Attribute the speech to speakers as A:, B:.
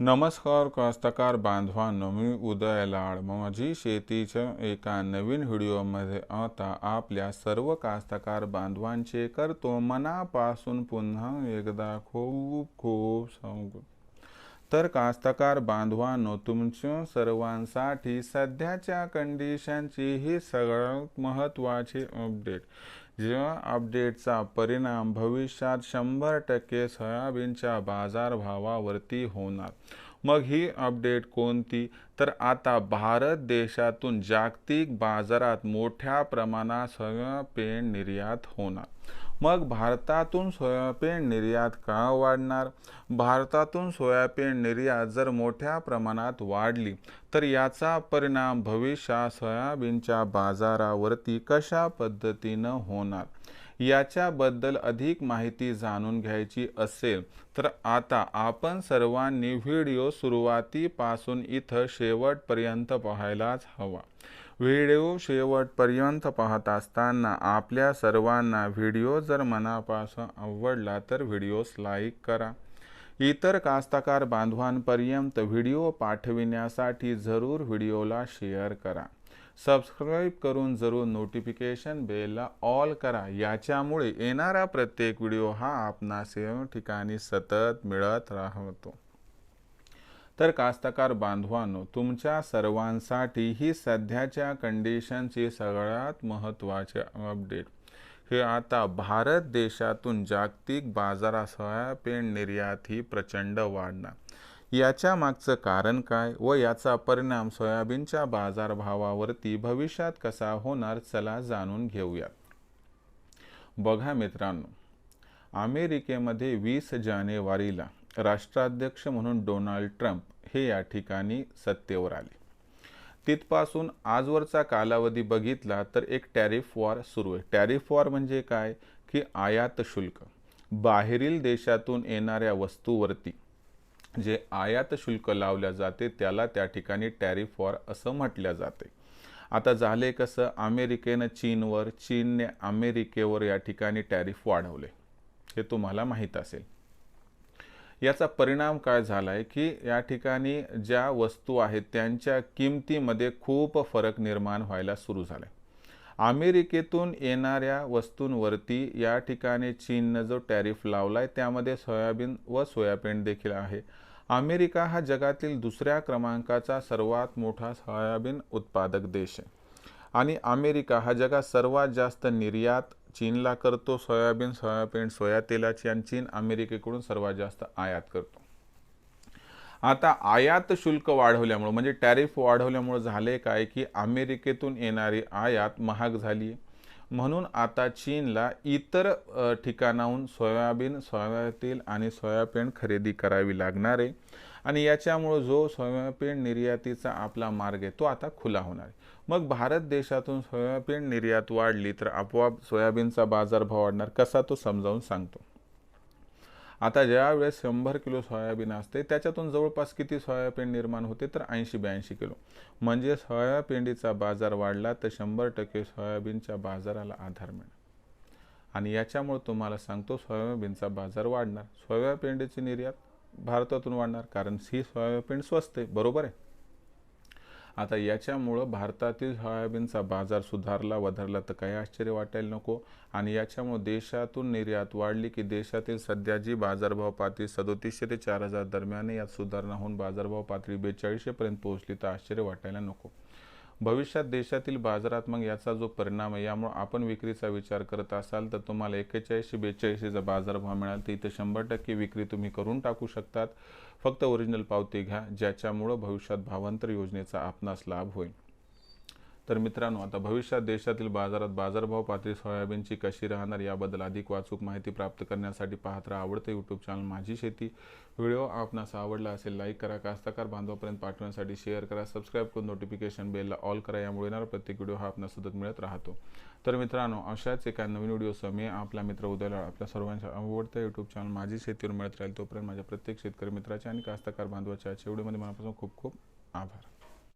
A: नमस्कार कास्तकार बांधवांनो मी उदय लाड. माझी शेतीच्या एका नवीन व्हिडिओमध्ये आता आपल्या सर्व कास्तकार बांधवांचे करतो. मनापासून पुन्हा एकदा खूप खूप सांगू तर कास्तकार बांधवांनो तुमच्या सर्वांसाठी सध्याच्या कंडिशनची ही सगळ्यात महत्त्वाची अपडेट जेव्हा अपडेटचा परिणाम भविष्यात शंभर टक्के सोयाबीनच्या बाजारभावावरती होणार. मग ही अपडेट कोणती? तर आता भारत देशातून जागतिक बाजारात मोठ्या प्रमाणात सोयाबीन निर्यात होणार. मग भारतातून सोयाबीन निर्यात का वाढणार? भारतातून सोयाबीन निर्यात जर मोठ्या प्रमाणात वाढली तर याचा परिणाम भविष्यात सोयाबीनच्या बाजारावरती कशा पद्धतीनं होणार? याच्याबद्दल अधिक माहिती जाणून घ्यायची असेल तर आता आपण सर्वांनी व्हिडिओ सुरुवातीपासून इथं शेवटपर्यंत पाहायलाच हवा. व्हिडिओ शेवटपर्यंत पाहत असताना आपल्या सर्वांना व्हिडिओ जर मनापासून आवडला तर व्हिडिओस लाईक करा. इतर कास्तकार बांधवांपर्यंत व्हिडिओ पाठविण्यासाठी जरूर व्हिडिओला शेअर करा. सबस्क्राईब करून जरूर नोटिफिकेशन बेलला ऑल करा. याच्यामुळे येणारा प्रत्येक व्हिडिओ हा आपणास ठिकाणी सतत मिळत राहतो. तर कास्तकार बांधवांनो तुमच्या सर्वांसाठी ही सध्याच्या कंडिशनची सगळ्यात महत्त्वाचे अपडेट हे आता भारत देशातून जागतिक बाजारासह सोयाबीन निर्यात ही प्रचंड वाढणार. याच्या मागचं कारण काय व याचा परिणाम सोयाबीनच्या बाजारभावावरती भविष्यात कसा होणार चला जाणून घेऊया. बघा मित्रांनो अमेरिकेमध्ये वीस जानेवारीला राष्ट्राध्यक्ष म्हणून डोनाल्ड ट्रम्प हे या ठिकाणी सत्तेवर आले. तिथपासून आजवरचा कालावधी बघितला तर एक टॅरिफ वॉर सुरू आहे. टॅरिफ वॉर म्हणजे काय? की आयात शुल्क. बाहेरील देशातून येणाऱ्या वस्तूवरती जे आयात शुल्क लावल्या जाते त्याला त्या ठिकाणी टॅरिफ वॉर असं म्हटल्या जाते. आता झाले कसं अमेरिकेनं चीनवर चीनने अमेरिकेवर या ठिकाणी टॅरिफ वाढवले. हे तुम्हाला माहीत असेल. याचा परिणाम काय झाला आहे की या ठिकाणी ज्या वस्तू आहेत त्यांच्या किमतीमध्ये खूप फरक निर्माण व्हायला सुरू झाला आहे अमेरिकेतून येणाऱ्या वस्तूंवरती या ठिकाणी चीननं जो टॅरिफ लावला आहे त्यामध्ये सोयाबीन व सोयाबीन देखील आहे. अमेरिका हा जगातील दुसऱ्या क्रमांकाचा सर्वात मोठा सोयाबीन उत्पादक देश आहे. आणि अमेरिका हा जगात सर्वात जास्त निर्यात चीनला करतो. सोयाबीन सोयाबीन सोया तेलाची आणि चीन अमेरिकेकडून सर्वात जास्त आयात करतो. आता आयात शुल्क वाढवल्यामुळं म्हणजे टॅरिफ वाढवल्यामुळं झाले काय की अमेरिकेतून येणारी आयात महाग झाली आहे म्हणून आता चीनला इतर ठिकाणाहून सोयाबीन सोया तेल आणि सोयाबीन खरेदी करावी लागणार आहे. आणि याच्यामुळं जो सोयाबीन निर्यातीचा आपला मार्ग आहे तो आता खुला होणार आहे. मग भारत देशातून सोयाबीन निर्यात वाढली तर आपोआप सोयाबीनचा बाजारभाव वाढणार कसा तो समजावून सांगतो. आता ज्यावेळेस शंभर किलो सोयाबीन असते त्याच्यातून जवळपास किती सोयाबीन निर्माण होते तर ऐंशी ब्याऐंशी किलो. म्हणजे सोयाबीनचा बाजार वाढला तर शंभर टक्के सोयाबीनच्या बाजाराला आधार मिळणार आणि याच्यामुळे तुम्हाला सांगतो सोयाबीनचा बाजार वाढणार. सोयाबीनची निर्यात भारतातून वाढणार कारण ही सोयाबीन स्वस्त आहे. बरोबर आहे? आता याच्यामुळं भारतातील सोयाबीनचा बाजार सुधारला वधारला तर काही आश्चर्य वाटायला नको. आणि याच्यामुळं देशातून निर्यात वाढली की देशातील सध्या जी बाजारभाव पातळी सदोतीसशे ते चार हजार दरम्यान यात सुधारणा होऊन बाजारभाव पातळी बेचाळीसशेपर्यंत पोहोचली तर आश्चर्य वाटायला नको. भविष्यात देशातील बाजारात मग याचा जो परिणाम आहे यामुळे आपण विक्रीचा विचार करत असाल तर तुम्हाला एक्केचाळीसशे बेचाळीसशेचा बाजारभाव मिळाल तर इथं शंभर टक्के विक्री तुम्ही करून टाकू शकतात. फक्त ओरिजिनल पावती घ्या ज्याच्यामुळं भविष्यात भावांतर योजनेचा आपणास लाभ होईल. तर मित्रांनो आता भविष्यात देशातील बाजारात बाजारभाव पातळी सोयाबीनची कशी राहणार याबद्दल अधिक वाचूक माहिती प्राप्त करण्यासाठी पाहत राहा आवडतं यूट्यूब चॅनल माझी शेती. व्हिडिओ आपणास आवडला असेल लाईक करा. कास्तकार बांधवापर्यंत पाठवण्यासाठी शेअर करा. सबस्क्राईब करून नोटिफिकेशन बेलला ऑल करा. यामुळे येणारा प्रत्येक व्हिडिओ हा आपणास सतत मिळत राहतो. तर मित्रांनो अशाच एका नवीन व्हिडिओसह मी आपला मित्र उद्याला आपल्या सर्वांच्या आवडत्या यूट्यूब चॅनल माझी शेतीवर मिळत राहील. तोपर्यंत माझ्या प्रत्येक शेतकरी मित्राच्या आणि कास्तकार बांधवाच्या चेवडीमध्ये मनापासून खूप खूप आभार.